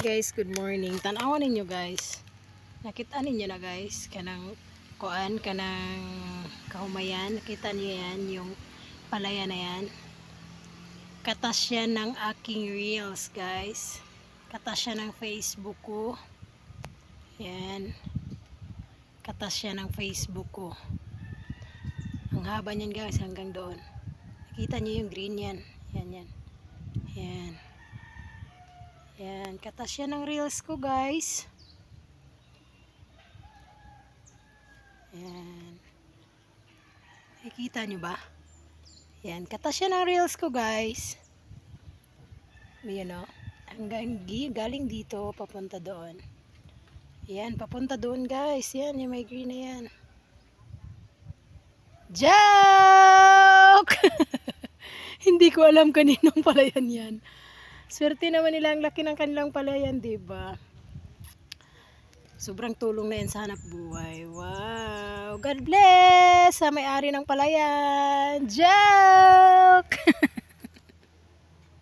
guys, good morning. Tanawan ninyo guys. Nakita ninyo na guys, kanang kuan, kanang kahumayan. Nakita niyo yan, yung palaya na yan. Katas yan ng aking reels guys. Katas siya ng Facebook ko. Yan. Katas siya ng Facebook ko. Ang haba niyan guys, hanggang doon. Nakita niyo yung green yan. Yan, yan. Yan. Yan, katas siya ng reels ko guys. Yan. Nakikita nyo ba? Yan, katas siya ng reels ko guys. Yan o. Hanggang gi- galing dito, papunta doon. Yan, papunta doon guys. Yan, yung may green na yan. Joke! Hindi ko alam kaninong palayan yan. Swerte naman nila ang laki ng kanilang palayan, di ba? Sobrang tulong na yan sa hanap buhay. Wow! God bless! Sa may-ari ng palayan. Joke!